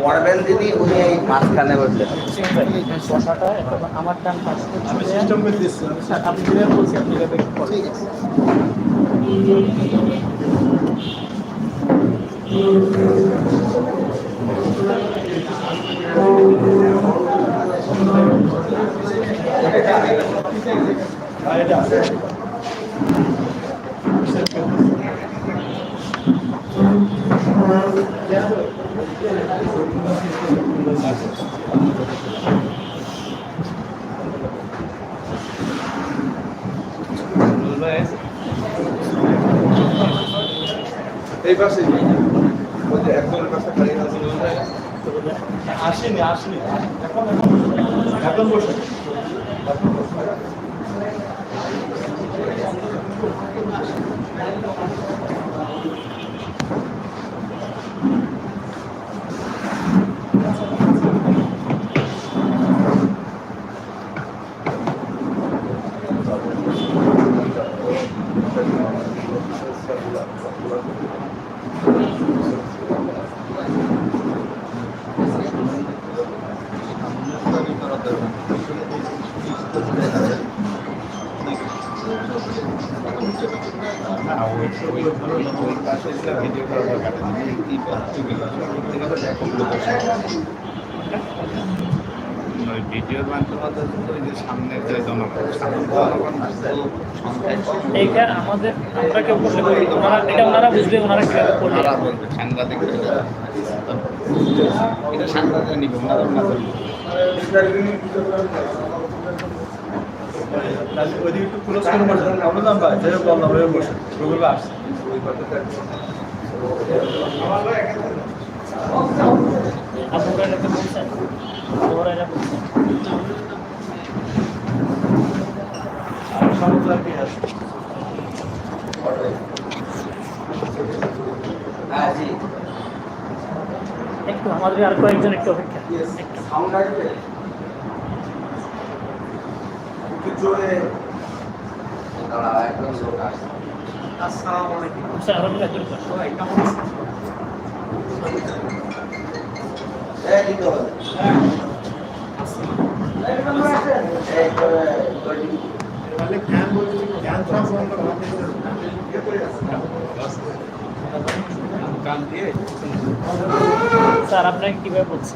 পড়বেন দিদি উনি এই মাঝখানে বসলেন শশাটা এখন আমার টান করে দিচ্ছি আপনি যেভাবে বলছি আপনি এভাবে ঠিক আছে এই পাশে ওই যে একজনের আসেনি আসেনি। এখন এখন বসে। ওই ভিডিওর মাধ্যমে ওই যে সামনের যে জনগণ। এইটা আমাদের আমরা কেউ করলে বলি ওনারা এটা ওনারা বুঝবে ওনারা কীভাবে করলে ওনারা বলবে সাংবাদিক এটা সাংবাদিক নিবে ওনারা না করবে ওইদিকে একটু ক্লোজ করে বসেন আমরা দাম পাই যেরকম বললাম ওই বসে গুগল আসছে। হ্যাঁ একটু আমাদের আর কয়েকজন একটু অপেক্ষা। একটু জোরে। আসসালামু আলাইকুম। স্যার সবাই কেমন আপনাকে কীভাবে বলছি?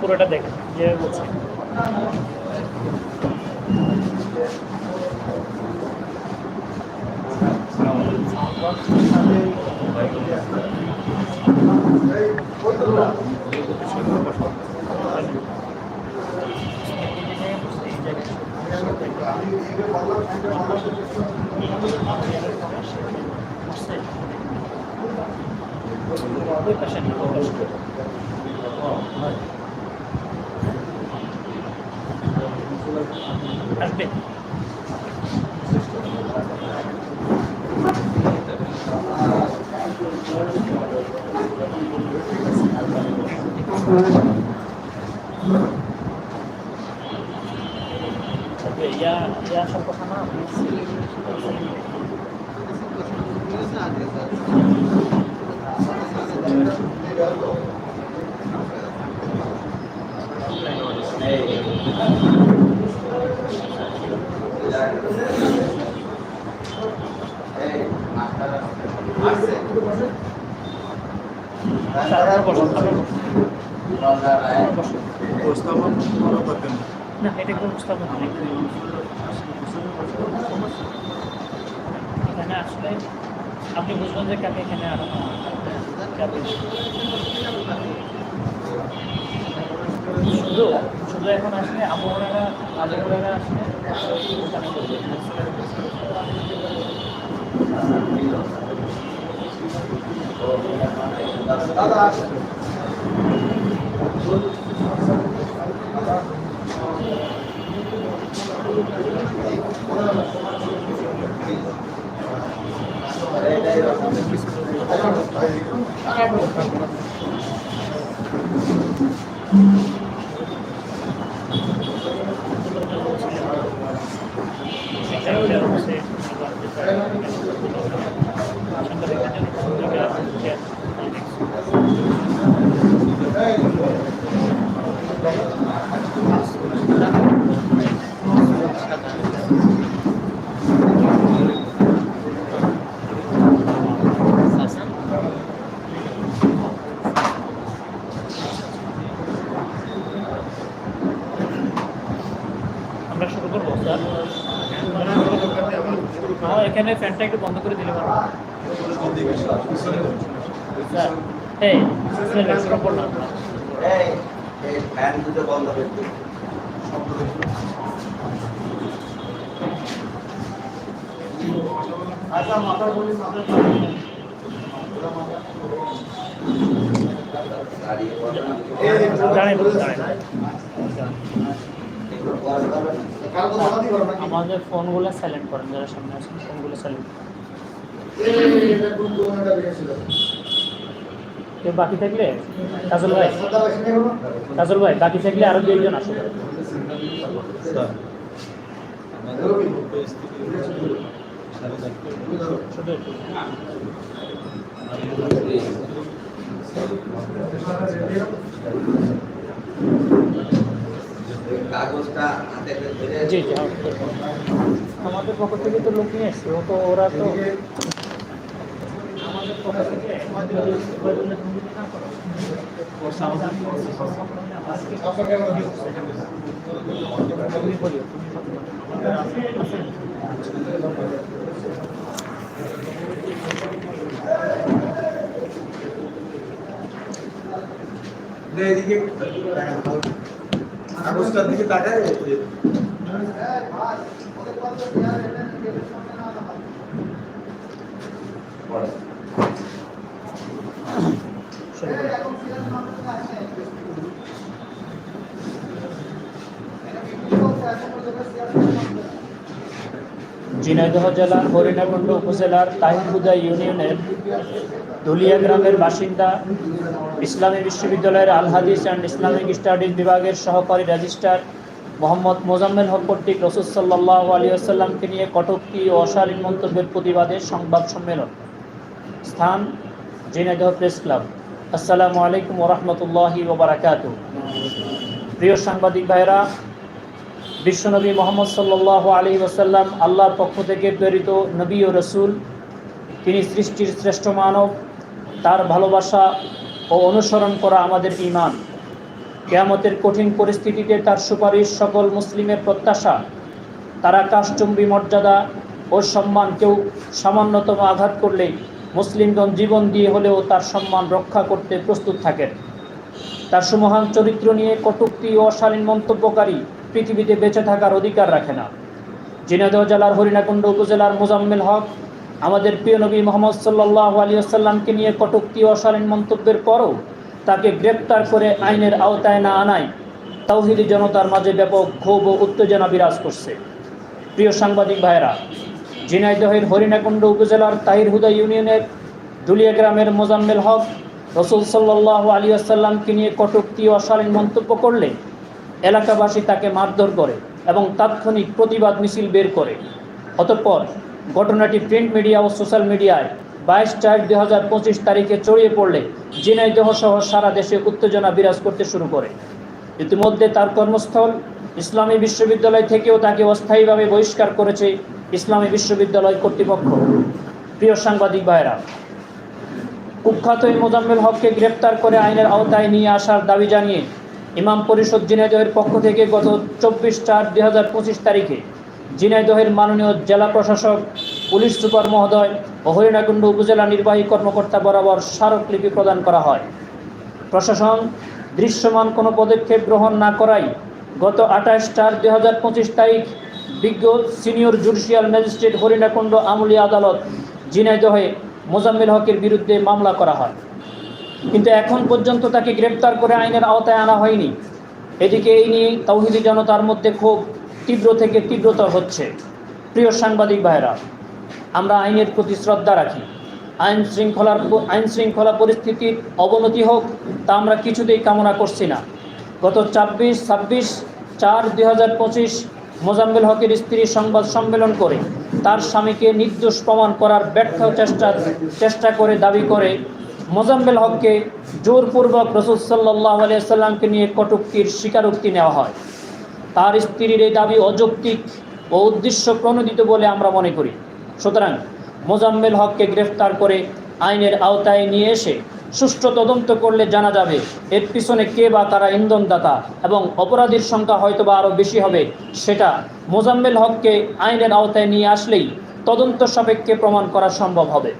পুরোটা দেখেন যেভাবে বলছি? ওই পাশে না, ওই পাশে। আসবে তবে ইয়া ইয়া সব কথা না এই, মাস্টার আসছে। স্যার আপনারা বসুন আপনারা বসুন। রমজান রায়। বসুন উপস্থাপন করা দরকার না এটা একদম উপস্থাপন এখানে আসলে আপনি বুঝবেন যে কাকে এখানে আরও কাকে শুধু শুধু এখন আসলে আবহাওয়ারা আবহাওয়ারা আসলে দাদা আসছে। আমরা শুরু করব স্যার হ্যাঁ এখানে ফ্যানটা একটু বন্ধ করে দিলে স্যার এই ফ্যান দুটো বন্ধ করে আচ্ছা মাথা বলি মাথা দাঁড়িয়ে পড়ো আমাদের ফোনগুলো সাইলেন্ট করেন, যারা সামনে আছেন, ফোনগুলো সাইলেন্ট কেউ বাকি থাকলে? কাজল ভাই। কাজল ভাই, বাকি থাকলে আরও দুইজন আসুন কাগজটা হাতে ধরে জি জি হ্যাঁ। আমাদের পক্ষ থেকে তো লোক নিয়ে এসছে ও তো ওরা তো আমাদের পক্ষ থেকে আপনার কেমন নে এদিকে কাগজটার দিকে তাকায় পড়ে। শুরু ঝিনাইদহ জেলার, হরিণাকুণ্ড উপজেলার তাহিরহুদা ইউনিয়নের ধুলিয়া গ্রামের বাসিন্দা, ইসলামী বিশ্ববিদ্যালয়ের আল হাদিস অ্যান্ড ইসলামিক স্টাডিজ বিভাগের সহকারী রেজিস্ট্রার মোহাম্মদ মোজাম্মেল হক কর্তৃক রসুল সাল্লাহ আলী আসাল্লামকে নিয়ে কটূক্তি ও অশালীন মন্তব্যের প্রতিবাদে সংবাদ সম্মেলন। স্থান, ঝিনাইদহ প্রেস ক্লাব। আসসালামু আলাইকুম ওরহমতুল্লাহি ওবরাকাত প্রিয় সাংবাদিক ভাইরা বিশ্বনবী মোহাম্মদ সাল্লাহ আলী ওসাল্লাম আল্লাহর পক্ষ থেকে প্রেরিত নবী ও রসুল, তিনি সৃষ্টির শ্রেষ্ঠ মানব, তার ভালোবাসা ও অনুসরণ করা আমাদের ইমান কেয়ামতের কঠিন পরিস্থিতিতে তার সুপারিশ সকল মুসলিমের প্রত্যাশা। তারা আকাশচুম্বী মর্যাদা ও সম্মান কেউ সামান্যতম আঘাত করলেই মুসলিমগণ জীবন দিয়ে হলেও তার সম্মান রক্ষা করতে প্রস্তুত থাকেন। তার সুমহান চরিত্র নিয়ে কটুক্তি ও অশালীন মন্তব্যকারী পৃথিবীতে বেঁচে থাকার অধিকার রাখে না। ঝিনাইদহ জেলার হরিণাকুণ্ড উপজেলার মোজাম্মেল হক আমাদের প্রিয় নবী মোহাম্মদ সাল্লাহ আলী আসাল্লামকে নিয়ে কটূক্তি অশালীন মন্তব্যের পরও তাকে গ্রেপ্তার করে আইনের আওতায় না আনায় তাওহিদি জনতার মাঝে ব্যাপক ক্ষোভ ও উত্তেজনা বিরাজ করছে। প্রিয় সাংবাদিক ভাইয়েরা ঝিনাইদহের হরিণাকুণ্ড উপজেলার তাহির হুদা ইউনিয়নের দুলিয়া গ্রামের মোজাম্মেল হক রসুল সাল্লাহ আলী আসাল্লামকে নিয়ে কটূক্তি অশালীন মন্তব্য করলে এলাকাবাসী তাকে মারধর করে এবং তাৎক্ষণিক প্রতিবাদ মিছিল বের করে। অতঃপর ঘটনাটি প্রিন্ট মিডিয়া ও সোশ্যাল মিডিয়ায় বাইশ চার দুই হাজার পঁচিশ তারিখে ছড়িয়ে পড়লে ঝিনাইদহ সহ সারা দেশে উত্তেজনা বিরাজ করতে শুরু করে। ইতিমধ্যে তার কর্মস্থল ইসলামী বিশ্ববিদ্যালয় থেকেও তাকে অস্থায়ীভাবে বহিষ্কার করেছে ইসলামী বিশ্ববিদ্যালয় কর্তৃপক্ষ। প্রিয় সাংবাদিক ভাইরা কুখ্যাত মোজাম্মেল হককে গ্রেপ্তার করে আইনের আওতায় নিয়ে আসার দাবি জানিয়ে ইমাম পরিষদ ঝিনাইদহের পক্ষ থেকে গত চব্বিশ চার দুই হাজার পঁচিশ তারিখে ঝিনাইদহের মাননীয় জেলা প্রশাসক, পুলিশ সুপার মহোদয় ও হরিণাকুণ্ড উপজেলা নির্বাহী কর্মকর্তা বরাবর স্মারকলিপি প্রদান করা হয়। প্রশাসন দৃশ্যমান কোনো পদক্ষেপ গ্রহণ না করায় গত আঠাশ চার দুই হাজার পঁচিশ তারিখ বিজ্ঞ সিনিয়র জুডিশিয়াল ম্যাজিস্ট্রেট হরিণাকুণ্ড আমলি আদালত ঝিনাইদহে মোজাম্মেল হকের বিরুদ্ধে মামলা করা হয়। কিন্তু এখন পর্যন্ত তাকে গ্রেপ্তার করে আইনের আওতায় আনা হয়নি। এদিকে এই নিয়ে তৌহিদি জনতার মধ্যে খুব তীব্র থেকে তীব্রতর হচ্ছে। প্রিয় সাংবাদিক ভাইরা আমরা আইনের প্রতি শ্রদ্ধা রাখি। আইন শৃঙ্খলার আইন শৃঙ্খলা পরিস্থিতির অবনতি হোক, তা আমরা কিছুতেই কামনা করছি না। গত ছাব্বিশ ছাব্বিশ চার দুই হাজার পঁচিশ মোজাম্মেল হকের স্ত্রী সংবাদ সম্মেলন করে তার স্বামীকে নির্দোষ প্রমাণ করার ব্যর্থ চেষ্টা চেষ্টা করে দাবি করে মোজাম্মেল হককে জোরপূর্বক রসুল সাল্লাহ আলিয়াল্লামকে নিয়ে কটুক্তির স্বীকারোক্তি নেওয়া হয়। তার স্ত্রীর এই দাবি অযৌক্তিক ও উদ্দেশ্য প্রণোদিত বলে আমরা মনে করি। সুতরাং মোজাম্মেল হককে গ্রেফতার করে আইনের আওতায় নিয়ে এসে সুষ্ঠু তদন্ত করলে জানা যাবে এর পিছনে কে বা তারা ইন্ধনদাতা এবং অপরাধীর সংখ্যা হয়তো বা আরও বেশি হবে সেটা মোজাম্মেল হককে আইনের আওতায় নিয়ে আসলেই তদন্ত সাপেক্ষে প্রমাণ করা সম্ভব হবে।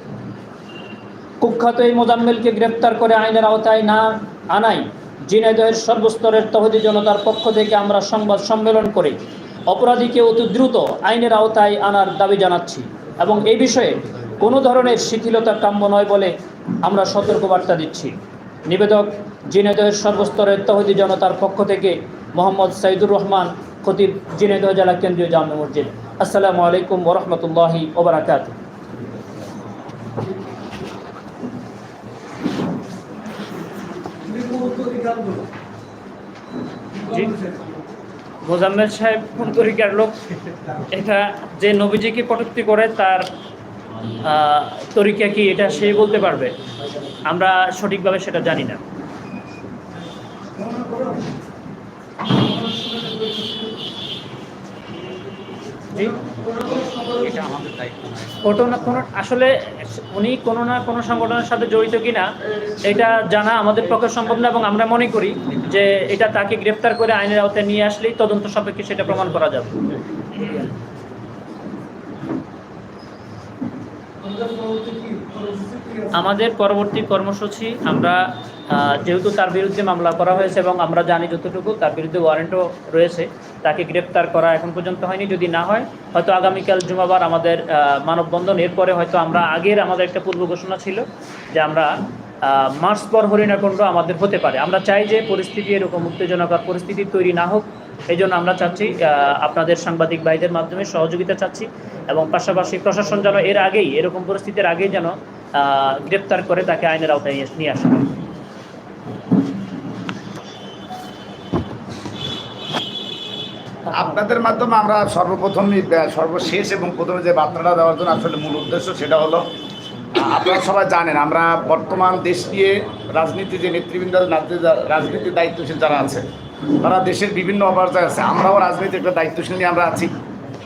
কুখ্যাত এই মোজাম্মেলকে গ্রেপ্তার করে আইনের আওতায় না আনাই ঝিনাইদহের সর্বস্তরের তহদি জনতার পক্ষ থেকে আমরা সংবাদ সম্মেলন করে অপরাধীকে অতি দ্রুত আইনের আওতায় আনার দাবি জানাচ্ছি এবং এই বিষয়ে কোনো ধরনের শিথিলতা কাম্য নয় বলে আমরা সতর্কবার্তা দিচ্ছি। নিবেদক ঝিনাইদহের সর্বস্তরের তহদি জনতার পক্ষ থেকে মোহাম্মদ সাইদুর রহমান খতিব ঝিনাইদহ জেলা কেন্দ্রীয় জামে মসজিদ। আসসালামু আলাইকুম ওরহমতুল্লাহি ওবরাকাতুহ জি মোজাম্মেল সাহেব কোন তরিকার লোক? এটা যে নবীজিকে কটূক্তি করে তার তরিকা কি এটা সে বলতে পারবে? আমরা সঠিকভাবে সেটা জানি না। জি এটা আমাদের দায়িত্ব নয়। কোনো না কোনো আসলে উনি কোনো না কোনো সংগঠনের সাথে জড়িত কিনা এটা জানা আমাদের পক্ষে সম্ভব না এবং আমরা মনে করি যে এটা তাকে গ্রেপ্তার করে আইনের আওতায় নিয়ে আসলেই তদন্ত সাপেক্ষে সেটা প্রমাণ করা যাবে। আমাদের পরবর্তী কর্মসূচি আমরা যেহেতু তার বিরুদ্ধে মামলা করা হয়েছে এবং আমরা জানি যতটুকু তার বিরুদ্ধে ওয়ারেন্টও রয়েছে, তাকে গ্রেপ্তার করা এখন পর্যন্ত হয়নি। যদি না হয়, হয়তো আগামীকাল জুমাবার আমাদের মানববন্ধন। এরপরে হয়তো আমরা আগের আমাদের একটা পূর্ব ঘোষণা ছিল যে আমরা মার্চ পর হরিণাকুণ্ড আমাদের হতে পারে। আমরা চাই যে পরিস্থিতি এরকম উত্তেজনকর পরিস্থিতি তৈরি না হোক এই জন্য আমরা চাচ্ছি আপনাদের সাংবাদিক ভাইদের মাধ্যমে সহযোগিতা চাচ্ছি এবং পাশাপাশি প্রশাসন যেন এর আগেই, এরকম পরিস্থিতির আগেই যেন গ্রেপ্তার করে তাকে আইনের আওতায় নিয়ে আসা। আপনাদের মাধ্যমে আমরা সর্বপ্রথমই আহ, সর্বশেষ এবং প্রথমে যে বার্তাটা দেওয়ার জন্য আসলে মূল উদ্দেশ্য সেটা হলো আপনারা সবাই জানেন আমরা বর্তমান দেশ নিয়ে রাজনীতি যে নেতৃবৃন্দ রাজনীতির দায়িত্বশীল যারা আছে তারা দেশের বিভিন্ন অপরাজয় আছে আমরাও রাজনীতির একটা দায়িত্বশীল নিয়ে আমরা আছি।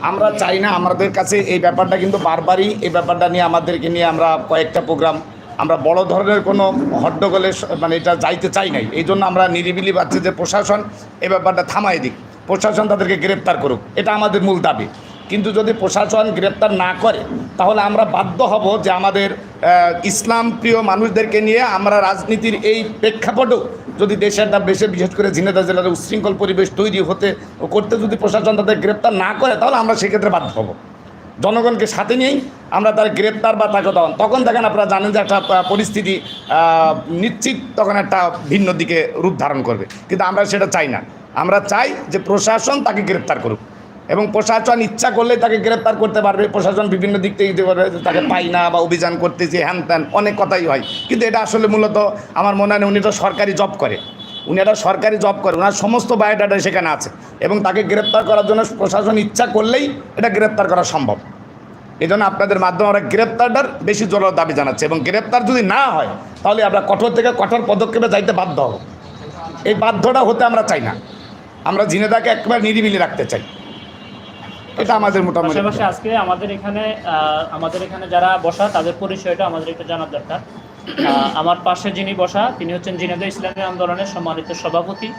আমরা চাই না আমাদের কাছে এই ব্যাপারটা কিন্তু বারবারই এই ব্যাপারটা নিয়ে আমাদেরকে নিয়ে আমরা কয়েকটা প্রোগ্রাম আমরা বড় ধরনের কোনো হট্টগোলে মানে এটা যাইতে চাই নাই। এই জন্য আমরা নিরিবিলি পাচ্ছি যে প্রশাসন এই ব্যাপারটা থামাই দিক। প্রশাসন তাদেরকে গ্রেপ্তার করুক, এটা আমাদের মূল দাবি। কিন্তু যদি প্রশাসন গ্রেপ্তার না করে, তাহলে আমরা বাধ্য হব যে আমাদের ইসলাম প্রিয় মানুষদেরকে নিয়ে আমরা রাজনীতির এই প্রেক্ষাপটেও যদি দেশের বেশি, বিশেষ করে ঝিনেদা জেলার উচ্ছৃঙ্খল পরিবেশ তৈরি হতে ও করতে যদি প্রশাসন তাদের গ্রেপ্তার না করে, তাহলে আমরা সেক্ষেত্রে বাধ্য হব। জনগণকে সাথে নিয়েই আমরা তার গ্রেপ্তার বা তাকে তখন তখন দেখেন আপনারা জানেন যে একটা পরিস্থিতি নিশ্চিত তখন একটা ভিন্ন দিকে রূপ ধারণ করবে। কিন্তু আমরা সেটা চাই না। আমরা চাই যে প্রশাসন তাকে গ্রেপ্তার করুক। এবং প্রশাসন ইচ্ছা করলে তাকে গ্রেপ্তার করতে পারবে। প্রশাসন বিভিন্ন দিক থেকে দিতে পারবে। তাকে পাই না বা অভিযান করতেছে, হ্যান ত্যান, অনেক কথাই হয়। কিন্তু এটা আসলে মূলত আমার মনে হয় উনি তো সরকারি জব করে। উনি একটা সরকারি জব করে। ওনার সমস্ত বায়োডাটা সেখানে আছে। এবং তাকে গ্রেপ্তার করার জন্য প্রশাসন ইচ্ছা করলেই এটা গ্রেপ্তার করা সম্ভব। এই জন্য আপনাদের মাধ্যমে আমরা গ্রেপ্তারটার বেশি জোর দাবি জানাচ্ছি। এবং গ্রেপ্তার যদি না হয়, তাহলে আমরা কঠোর থেকে কঠোর পদক্ষেপে যাইতে বাধ্য হব। এই বাধ্যটা হতে আমরা চাই না। আমরা জিনেদাকে একবার নিরিবিলি রাখতে চাই। এটা আমাদের মোটামুটি। আজকে আমাদের এখানে আমাদের এখানে যারা বসা, তাদের পরিচয়টা আমাদের একটু জানার দরকার। আমার পাশে যিনি বসা, তিনি হচ্ছেন জিনেদা ইসলামী আন্দোলনের সম্মানিত সভাপতি।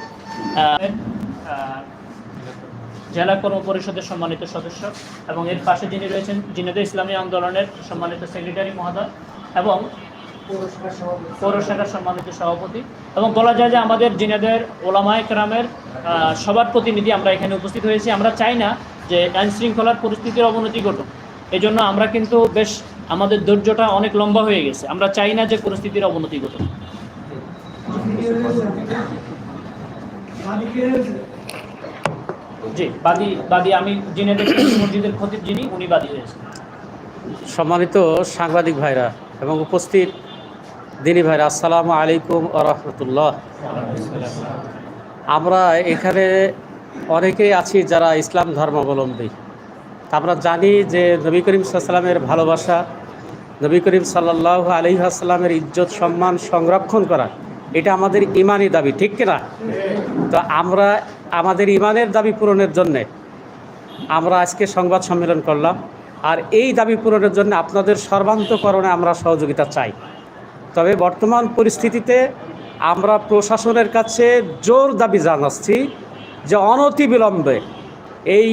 জেলা কর্ম পরিষদের সম্মানিত সদস্য এবং এর পাশে যিনি রয়েছেন, জিনেদা ইসলামী আন্দোলনের সম্মানিত সেক্রেটারি মহোদয় এবং পৌর শাখার সম্মানিত সভাপতি। এবং বলা যায় যে আমাদের জিনেদের ওলামায় কেরামের আহ, সবার প্রতিনিধি আমরা এখানে উপস্থিত হয়েছি। আমরা চাই না যে আইন শৃঙ্খলার পরিস্থিতির অবনতি ঘটুক। এই জন্য আমরা কিন্তু বেশ আমাদের ধৈর্যটা অনেক লম্বা হয়ে গেছে। আমরা চাই না যে পরিস্থিতির অবনতি ঘটুক। জি বাদী বাদী আমি জিনেদের মসজিদের খতিব যিনি উনি বাদী হয়েছেন। সম্মানিত সাংবাদিক ভাইরা এবং উপস্থিত দিনী ভাইরা আসসালামু আলাইকুম ও রহমতুল্লাহ। আমরা এখানে অনেকেই আছি যারা ইসলাম ধর্মাবলম্বী। আমরা জানি যে নবী করিম সাল্লামের ভালোবাসা, নবী করিম সাল্লাহ আলী আসসালামের ইজ্জত, সম্মান সংরক্ষণ করা, এটা আমাদের ইমানই দাবি, ঠিক কিনা তো আমরা আমাদের ইমানের দাবি পূরণের জন্যে আমরা আজকে সংবাদ সম্মেলন করলাম। আর এই দাবি পূরণের জন্য আপনাদের সর্বান্তকরণে আমরা সহযোগিতা চাই। তবে বর্তমান পরিস্থিতিতে আমরা প্রশাসনের কাছে জোর দাবি জানাচ্ছি যে অনতিবিলম্বে এই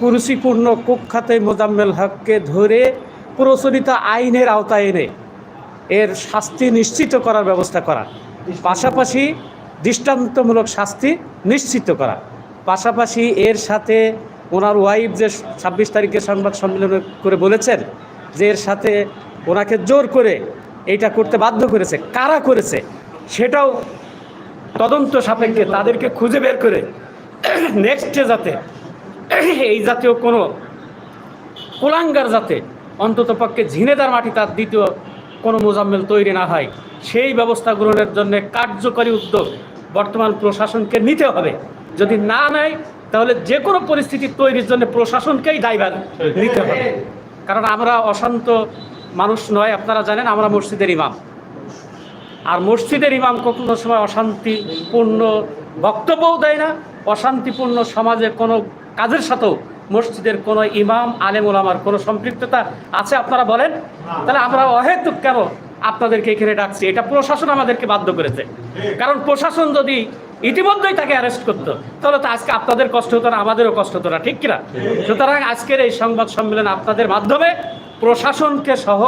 কুরুচিপূর্ণ কুখ্যাতে মোজাম্মেল হককে ধরে প্রচলিত আইনের আওতায় এনে এর শাস্তি নিশ্চিত করার ব্যবস্থা করা, পাশাপাশি দৃষ্টান্তমূলক শাস্তি নিশ্চিত করা, পাশাপাশি এর সাথে ওনার ওয়াইফ যে ছাব্বিশ তারিখে সংবাদ সম্মেলন করে বলেছেন যে এর সাথে ওনাকে জোর করে এইটা করতে বাধ্য করেছে, কারা করেছে, সেটাও তদন্ত সাপেক্ষে তাদেরকে খুঁজে বের করে নেক্সটে যাতে এই জাতীয় কোনো কুলাঙ্গার যাতে অন্তত পক্ষে ঝিনেদার মাটি তার দ্বিতীয় কোনো মোজাম্মেল তৈরি না হয়, সেই ব্যবস্থা গ্রহণের জন্য কার্যকরী উদ্যোগ বর্তমান প্রশাসনকে নিতে হবে। যদি না নেয়, তাহলে যে কোনো পরিস্থিতি তৈরির জন্য প্রশাসনকেই দায়ভার নিতে হবে। কারণ আমরা অশান্ত মানুষ নয়, আপনারা জানেন আমরা মসজিদের ইমাম। আর মসজিদের ইমাম কখনো সময় অশান্তিপূর্ণ বক্তব্যও দেয় না, অশান্তিপূর্ণ সমাজে কোনো কাজের সাথেও মসজিদের কোনো ইমাম, আলেম ওলামার কোনো সম্পৃক্ততা আছে, আপনারা বলেন? তাহলে আমরা অহেতুক কেন আপনাদেরকে এখানে ডাকছি? এটা প্রশাসন আমাদেরকে বাধ্য করেছে। কারণ প্রশাসন যদি ইতিমধ্যেই তাকে অ্যারেস্ট করতো, তাহলে তো আজকে আপনাদের কষ্ট হতো না, আমাদেরও কষ্ট হতো না, ঠিক কিনা? সুতরাং আজকের এই সংবাদ সম্মেলন আপনাদের মাধ্যমে প্রশাসনকে সহ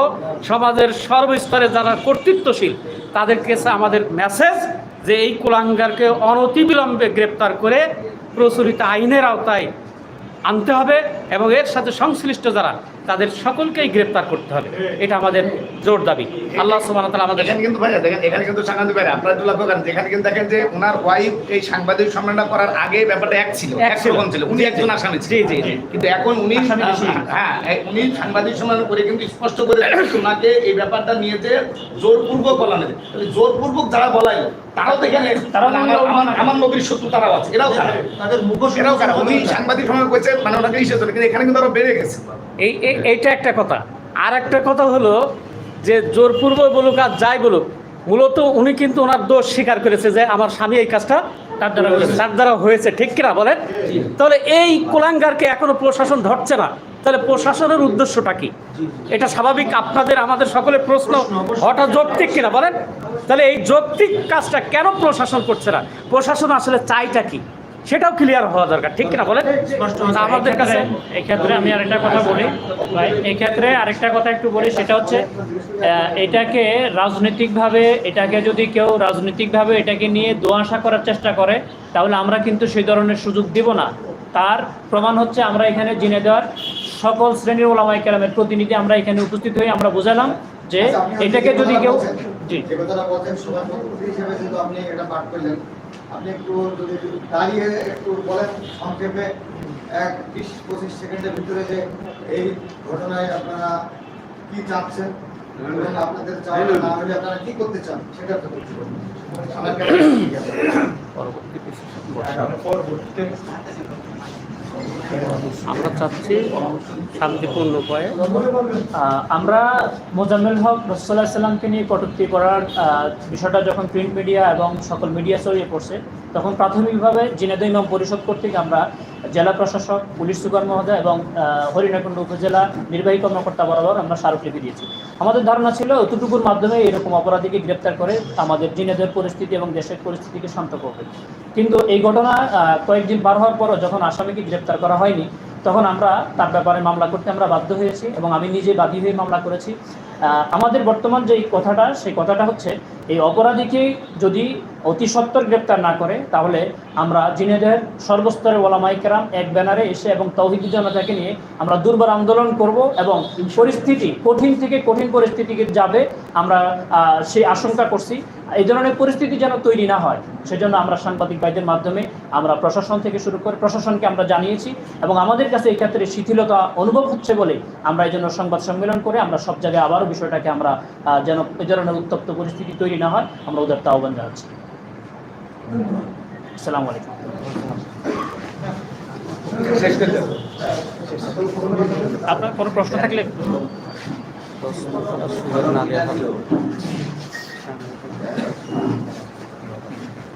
সমাজের সর্বস্তরে যারা কর্তৃত্বশীল, তাদের কাছে আমাদের মেসেজ যে এই কুলাঙ্গারকে অনতিবিলম্বে গ্রেপ্তার করে প্রচলিত আইনের আওতায় আনতে হবে। এবং এর সাথে সংশ্লিষ্ট যারা তাদের সকলকেই গ্রেপ্তার করতে হবে। এটা আমাদের জোর দাবি। আল্লাহ আমাদের এখানে কিন্তু ভাইয়া দেখেন এখানে কিন্তু সাংবাদিক আপনারা যেখানে কিন্তু দেখেন যে ওনার ওয়াইফ এই সাংবাদিক সম্মেলনটা করার আগে ব্যাপারটা এক ছিল এক এক রকম ছিল। উনি একজন আসামি ছিল। জি, জি, জি। কিন্তু এখন উনি হ্যাঁ উনি সাংবাদিক সম্মেলন করে কিন্তু স্পষ্ট করে দিয়েছেন ওনাকে এই ব্যাপারটা নিয়ে যে জোরপূর্বক বলা নেই জোরপূর্বক যারা তারাও তো এখানে তারাও মানে আমার- আমার- নবীর শত্রু তারাও আছে। এরাও তাদের মুখোশ এরাও? উনি সাংবাদিক সম্মেলন করেছে মানে ওনাকে কিন্তু এখানে কিন্তু আরও বেড়ে গেছে। এই, এই- এইটা একটা কথা। আর একটা কথা হলো যে জোরপূর্ব বলুক আর যাই বলুক, মূলত উনি কিন্তু ওনার দোষ স্বীকার করেছে যে আমার স্বামী এই কাজটা তার দ্বারা তার দ্বারা হয়েছে, ঠিক কিনা বলেন? তাহলে এই কুলাঙ্গারকে এখনও প্রশাসন ধরছে না। তাহলে প্রশাসনের উদ্দেশ্যটা কি? এটা স্বাভাবিক আপনাদের, আমাদের সকলের প্রশ্ন হঠাৎ যৌক্তিক কিনা বলেন? তাহলে এই যৌক্তিক কাজটা কেন প্রশাসন করছে না? প্রশাসন আসলে চাইটা কি? সেটাও ক্লিয়ার হওয়া দরকার ঠিক কিনা বলেন? আমাদের কাছে এই ক্ষেত্রে আমি আরেকটা কথা বলি। ভাই এই ক্ষেত্রে আরেকটা কথা একটু বলি সেটা হচ্ছে এটাকে রাজনৈতিকভাবে এটাকে যদি কেউ রাজনৈতিকভাবে এটাকে নিয়ে দোয়াশা করার চেষ্টা করে তাহলে আমরা কিন্তু সেই ধরনের সুযোগ দিব না। তার প্রমাণ হচ্ছে আমরা এখানে জেনে দেওয়ার সকল শ্রেণির ওলামাই কেরামের প্রতিনিধি আমরা এখানে উপস্থিত হয়ে আমরা বুঝালাম যে আচ্ছা, এটাকে যদি কথাটা কেউ জি। আপনি একটু যদি দাঁড়িয়ে একটু বলেন সংক্ষেপে এক বিশ পঁচিশ সেকেন্ডের ভিতরে যে এই ঘটনায় আপনারা কি চাচ্ছেন এবং আপনাদের চাওয়া না হলে আপনারা কি করতে চান সেটা তো করতে পারবেন। আমার চাচ্ছি শান্তিপূর্ণ উপায়ে। আমরা মোজাম্মেল হক রসল্লাহ সাল্লামকে নিয়ে কটূক্তি করার বিষয়টা যখন প্রিন্ট মিডিয়া এবং সকল মিডিয়া ছড়িয়ে পড়ছে তখন প্রাথমিকভাবে জিনেদ ইমাম পরিষদ কর্তৃক আমরা জেলা প্রশাসক, পুলিশ সুপার মহোদয় এবং হরিণাকুণ্ড উপজেলা নির্বাহী কর্মকর্তা বরাবর আমরা স্মারকলিপি দিয়েছি। আমাদের ধারণা ছিল অতটুকুর মাধ্যমে এরকম অপরাধীকে গ্রেপ্তার করে আমাদের জিনেদের পরিস্থিতি এবং দেশের পরিস্থিতিকে শান্ত করবে। কিন্তু এই ঘটনা কয়েকদিন পার হওয়ার পরও যখন আসামিকে গ্রেপ্তার করা হয়নি, তখন আমরা তার ব্যাপারে মামলা করতে আমরা বাধ্য হয়েছি এবং আমি নিজে বাদী হয়ে মামলা করেছি। আমাদের বর্তমান যে কথাটা, সেই কথাটা হচ্ছে, এই অপরাধীকে যদি অতি সত্বর গ্রেপ্তার না করে, তাহলে আমরা জিনেদের সর্বস্তরের ওলামাইকেরাম এক ব্যানারে এসে এবং তৌহিদি জনতাকে নিয়ে আমরা দুর্বার আন্দোলন করব এবং পরিস্থিতি কঠিন থেকে কঠিন পরিস্থিতিকে যাবে আমরা সেই আশঙ্কা করছি। এই ধরনের পরিস্থিতি যেন তৈরি না হয়, সেজন্য আমরা সাংবাদিক ভাইদের মাধ্যমে আমরা প্রশাসন থেকে শুরু করে প্রশাসনকে আমরা জানিয়েছি এবং আমাদের কাছে এই ক্ষেত্রে শিথিলতা অনুভব হচ্ছে বলে আমরা এই জন্য সংবাদ সম্মেলন করে আমরা সব জায়গায় আবারও বিষয়টাকে আমরা যেন এ ধরনের উত্তপ্ত পরিস্থিতি তৈরি না হয়, আমরা ওদের আহ্বান জানাচ্ছি। আসসালামু আলাইকুম। আপনার কোনো প্রশ্ন থাকলে? জি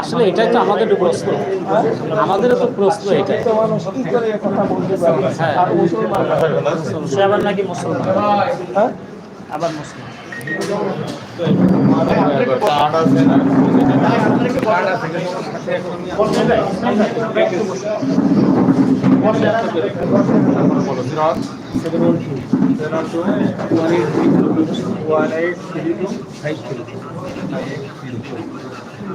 আসলে এটাই তো আমাদের প্রশ্ন। আমাদেরও তো প্রশ্ন এটাই। হ্যাঁ। সে আবার নাকি মুসলমান? আবার মুসলিম হ্যাঁ, এটা যারা বক্তব্য দিচ্ছিল,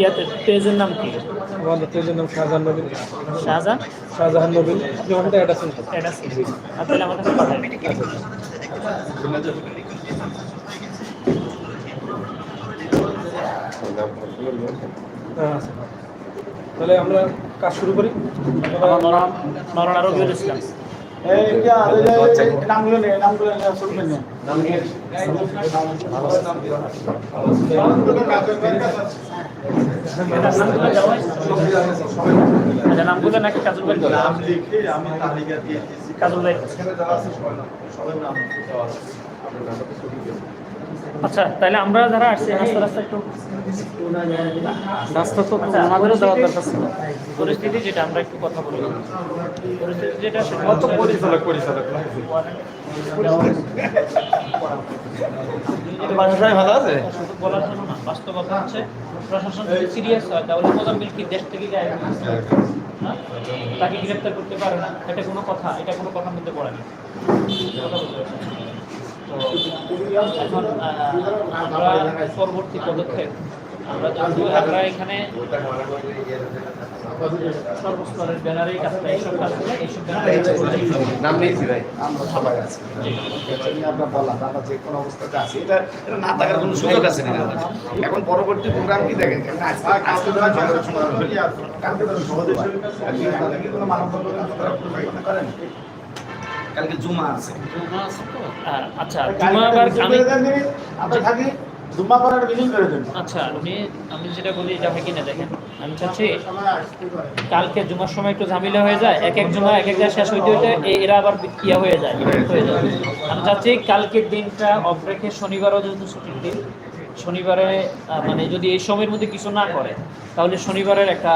ইয়াতে পেজের নাম কি? আমাদের পেজের নাম শাহজাহান নবীন শাহজাহান? শাহজাহান নবীন এটা আছে। তাহলে আমার কাছে পাঠাবেন। তাহলে আমরা কাজ শুরু করি। মরণ আরও ইসলাম নামগুলো নেই নামগুলো নামগুলো দেওয়া হয়েছে? নামগুলো নাকি কাজল ভাই নাম লিখে আমি তালিকা দিয়ে দিয়েছি। কাজল ভাই। সবাই নাম দেওয়া আছে। আচ্ছা তাহলে আমরা যারা আসছি রাস্তা রাস্তা একটু রাস্তা তো আমাদেরও দেওয়ার দরকার ছিল। পরিস্থিতি যেটা আমরা একটু কথা বলি পরিস্থিতি যেটা কত পরিচালক পরিচালক? ভালো আছে? বলার জন্য না বাস্তবতা হচ্ছে প্রশাসন যদি সিরিয়াস হয় তাহলে মোজাম্বিল কি দেশ থেকে গায়ে হ্যাঁ? তাকে গ্রেপ্তার করতে পারে না এটা কোনো কথা এটা কোনো কথার মধ্যে পড়ে না। কথা এখন পরবর্তী পদক্ষেপ আমরা আমরা এখানে সর্বস্তরের ব্যানারেই কাজটা এইসব কাজগুলো এইসব নাম নিয়েছি ভাই আমরা সবাই আছি। আমরা বললাম আমরা যে কোনো অবস্থাতে আছি এটা এটা না থাকার কোনো সুযোগ আছে না এখন পরবর্তী প্রোগ্রাম কি দেখেন। কালকে কোনো করেন কালকে জুমা আছে। আচ্ছা জুমাবার আমি আমরা থাকি জুম্মা পরে মিটিং করে দেন আচ্ছা আমি আমি যেটা বলি এটা কিনা দেখেন। আমি চাচ্ছি কালকে জুমার সময় একটু ঝামেলা হয়ে যায় এক এক জুমা এক এক জায়গায় শেষ হইতে হইতে এরা আবার ইয়া হয়ে যায় হয়ে যায়। আমি চাচ্ছি কালকের দিনটা অফ রেখে শনিবারও যেহেতু ছুটির দিন শনিবারে আহ, মানে যদি এই সময়ের মধ্যে কিছু না করে তাহলে শনিবারের একটা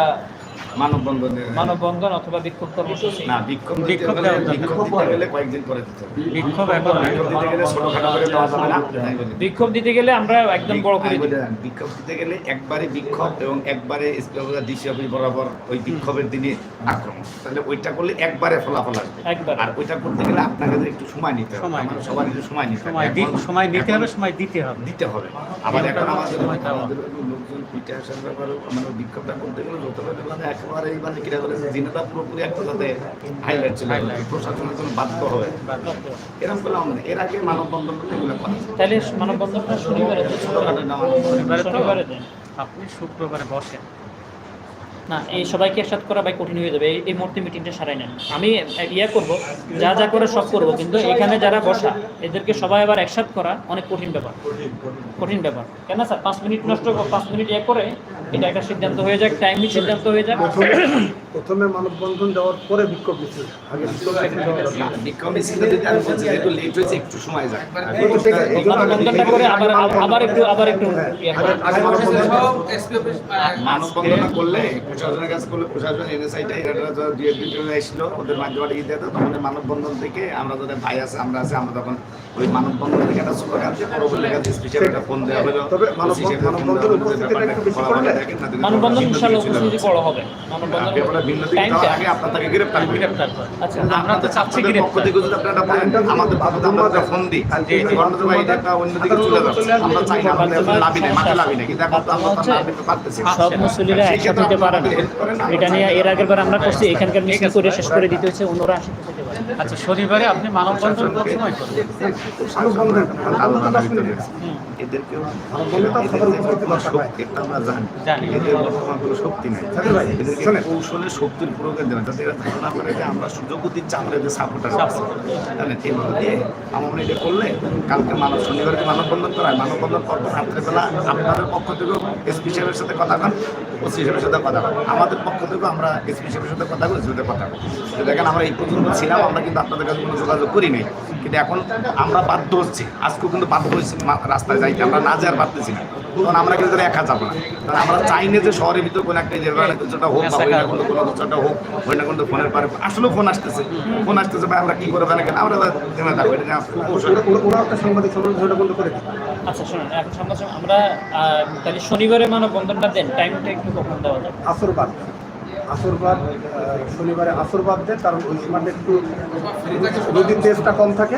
মানববন্ধনের মানববন্ধন অথবা বিক্ষোভ কর্মসূচি? না বিক্ষোভ বিক্ষোভ। বিক্ষোভ গেলে কয়েকদিন পরে দিতে হবে। বিক্ষোভ এখন বিক্ষোভ দিতে গেলে ছোটখাটো করে দেওয়া যাবে না? বিক্ষোভ দিতে গেলে আমরা একদম বড় করে বিক্ষোভ দিতে গেলে একবারে বিক্ষোভ এবং একবারে ডিসি অফিস বরাবর ওই বিক্ষোভের দিনে আক্রমণ। তাহলে ওইটা করলে একবারে ফলাফল আসবে। আর ওইটা করতে গেলে আপনাকে একটু সময় নিতে হবে সময় আমার সবার একটু সময় নিতে হবে। সময় সময় নিতে হবে সময় দিতে হবে। দিতে হবে। আবার এখন আমাদের লোকজন পিঠে আসার ব্যাপারে মানে বিক্ষোভটা বলতে গেলে যতটা মানে একেবারে মানে কিরা বলে জিনিসটা পুরোপুরি একটা সাথে হাইলাইট ছিল প্রশাসনের জন্য বাধ্য হয় এরকম করলে আমাদের এর আগে মানববন্ধন করলে এগুলো করা। তাহলে মানববন্ধনটা শনিবারে ছোটখাটো না। শনিবারে আপনি শুক্রবারে বসেন না এই সবাইকে একসাথে করা ভাই কঠিন হয়ে যাবে। এই- মুহূর্তে মিটিংটা সারাই নেন। আমি ইয়ে করব যা যা করে সব করব কিন্তু এখানে যারা বসা এদেরকে সবাই আবার একসাথে করা অনেক কঠিন ব্যাপার। কঠিন ব্যাপার। কেন স্যার? পাঁচ মিনিট নষ্ট পাঁচ মিনিট ইয়ে করে এটা একটা সিদ্ধান্ত হয়ে যাক টাইমলি সিদ্ধান্ত হয়ে যাক। প্রথমে মানববন্ধন দেওয়ার পরে বিক্ষোভ মিছিল। আগে বিক্ষোভ মিছিল যেহেতু লেট হয়েছে একটু সময় যাক। মানববন্ধনটা করে আবার আবার একটু আবার একটু মানববন্ধন করলে প্রশাসনের কাছে করলে প্রশাসন এনএসআইটা এরা দুই এসেছিল ওদের মাধ্যমে গিয়ে দিত তখন মানববন্ধন থেকে আমরা যাদের ভাই আছে আমরা আছে আমরা তখন ওই মানববন্ধন থেকে একটা স্লোগান দিয়ে পরবর্তী কাছে স্পেশাল একটা ফোন দেওয়া হলো তবে মানববন্ধন চলে উপস্থিতি বড় হবে। মানববন্ধন ভিন্ন দিকে আগে আপনার তাকে গ্রেপ্তার করবেন। আচ্ছা আমরা তো চাচ্ছি পক্ষ থেকে যদি আপনারা আমাদের পক্ষ আমরা ফোন দিই গণতন্ত্র বা এটা অন্যদিকে চলে যাচ্ছে। আমরা চাই না আমাদের লাভই নাই মাঠে লাভই নাই কিন্তু এখন আমরা তো হচ্ছে, দিতে পারতেছি সব মুসলিরা একসাথে হতে পারে না। এটা নিয়ে এর আগের বার আমরা করছি, এখানকার মিশন করে শেষ করে দিতে হচ্ছে অন্যরা পারে আচ্ছা শনিবারে আপনি মানববন্ধন কোন সময় করবেন? মানববন্ধন আলোচনা দশ ভিতরে মিনিট। এদেরকেও মানববন্ধনে তো সবার উপস্থিতি দরকার হয়। আমরা জানি। জানি। এদের বর্তমান কোনো শক্তি নাই। এদেরকে শোনেন। শক্তির প্রয়োগ দেবেন যাতে এরা ধারণা করে যে আমরা সুযোগতির চাপে যে সাপোর্টার জানেন এইভাবে দিয়ে আমরা এটা করলে কালকে মানব শনিবারকে মানববন্ধন করায় মানববন্ধন পর পর রাত্রেবেলা আপনাদের পক্ষ থেকেও এসপি সাহেবের সাথে কথা কন ওসি সাহেবের সাথে কথা কন আমাদের পক্ষ থেকেও আমরা এসপি সাহেবের সাথে কথা বলি সাথে কথা বলি। দেখেন আমরা এই পর্যন্ত ছিলাম আমরা কিন্তু আপনাদের কাছে কোনো যোগাযোগ করি নাই। কিন্তু এখন আমরা বাধ্য হচ্ছি। আজকেও কিন্তু বাধ্য হচ্ছি রাস্তায় যাইতে। আমরা না যাওয়ার পারতেছি না। তখন আমরা কিন্তু একা যাব না। কারণ আমরা চাই না যে শহরের ভিতরে কোনো একটা যে কিছুটা হোক বা ওই না কোনো কোনো কিছুটা হোক ওই না কোনো ফোনের পারে। আসলে ফোন আসতেছে। ফোন আসতেছে ভাই আমরা কি করে ফেলে কেন? আমরা জেনে থাকব। এটা ওরা- একটা সাংবাদিক সম্মেলন করে আচ্ছা শুনুন এখন আমরা আহ, তাহলে শনিবারে মানববন্ধনটা দেন। টাইমটা একটু কখন দেওয়া যাবে? আসরবাদ আসরবাদ শনিবারে আসরবাদ দেয় কারণ ওই সময় একটু নদীর তেজটা কম থাকে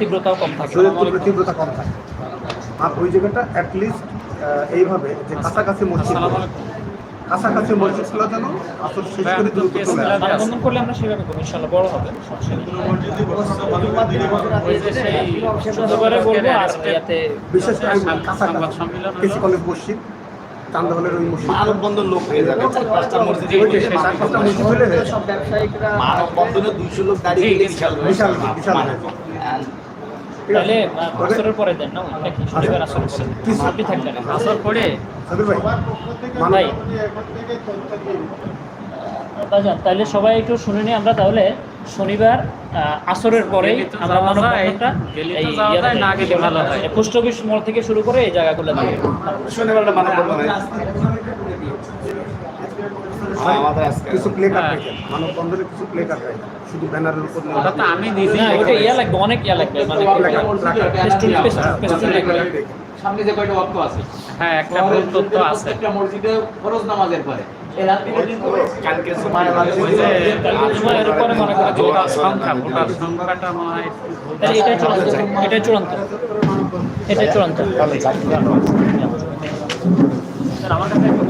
তীব্রতাও কম তীব্রতা কম থাকে। আর ওই জায়গাটা অ্যাটলিস্ট এইভাবে যে কাছাকাছি মসজিদ। কাছাকাছি মসজিদগুলো যেন আসর শেষ করে দ্রুত চলে আসে। করলে আমরা সেভাবে করব বড় হবে। বিশেষ করে সংবাদ কাছাকাছি কেসি কলেজ মসজিদ। চান্দা হলের ওই মসজিদ মানববন্ধন লোক হয়ে যাবে। চার পাঁচটা মসজিদ ওইটাই, সেই চার পাঁচটা মসজিদ হলে হয়ে যাবে। মানববন্ধনে দুইশো লোক দাঁড়িয়ে গেলে বিশাল বিশাল বিশাল মানে? তাহলে না? সবাই একটু শুনে নিই আমরা তাহলে শনিবার আসরের পরে আমরা যাওয়া যায়, মানববন্ধনটা গেলে তো এই যাওয়া ইয়াতে যায়, না গেলে ভালো হয়। পোস্ট অফিস মোড় থেকে শুরু করে এই জায়গাগুলো মানববন্ধন হ্যাঁ, আমি নিজে ইয়া লাগবে অনেক ইয়া লাগবে মানে সামনে যে কয়টা আছে হ্যাঁ একটা তথ্য আছে। প্রত্যেকটা মসজিদে ফরজ নামাজের পরে। এটা চূড়ান্ত এটা চূড়ান্ত আমার কাছে